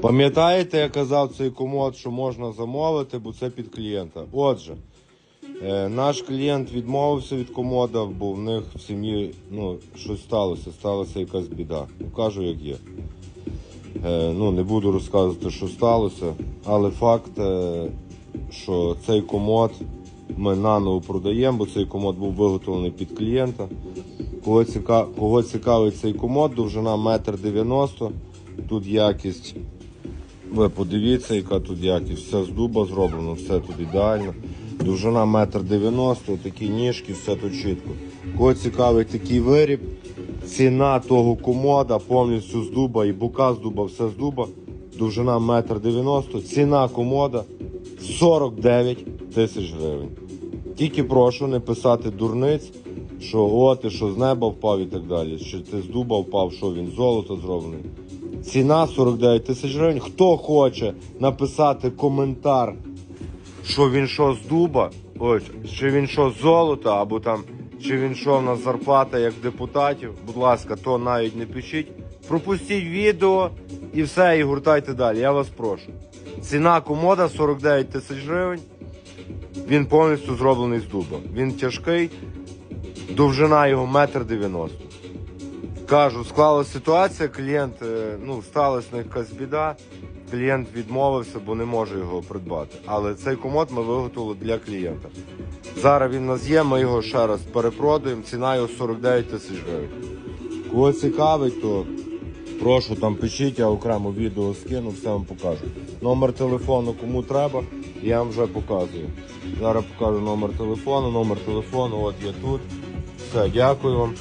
Пам'ятаєте, я казав цей комод, що можна замовити, бо це під клієнта. Отже, е, наш клієнт відмовився від комода, бо в них в сім'ї ну, щось сталося, сталася якась біда. Кажу, як є. Е, ну, не буду розказувати, що сталося, але факт, е, що цей комод ми наново продаємо, бо цей комод був виготовлений під клієнта. Кого, ціка... Кого цікавить цей комод, довжина 1,90 м. Тут якість, ви подивіться, яка тут якість. Все з дуба зроблено, все тут ідеально. Довжина 1,90 м, такі ніжки, все тут чітко. Кого цікавить такий виріб, ціна того комода повністю з дуба і бука з дуба, все з дуба. Довжина 1,90 м. Ціна комода 49 тисяч гривень. Тільки прошу не писати дурниць, що о, ти що з неба впав і так далі. Що ти з дуба впав, що він з золота зроблений. Ціна 49 тисяч гривень. Хто хоче написати коментар, що він що з дуба, ось, чи він що з золота, або там, чи він що в нас зарплата як депутатів, будь ласка, то навіть не пишіть. Пропустіть відео і все, і гуртайте далі. Я вас прошу. Ціна комода 49 тисяч гривень. Він повністю зроблений з дуба. Він тяжкий, довжина його метр дев'яносто. Кажу, склалася ситуація, клієнт, е, ну, сталася якась біда, клієнт відмовився, бо не може його придбати. Але цей комод ми виготовили для клієнта. Зараз він у нас є, ми його ще раз перепродаємо, ціна його 49 тисяч гривень. Кого цікавить, то прошу там пишіть, я окремо відео скину, все вам покажу. Номер телефону кому треба, я вам вже показую. Зараз покажу номер телефону, номер телефону, от є тут. Все, дякую вам.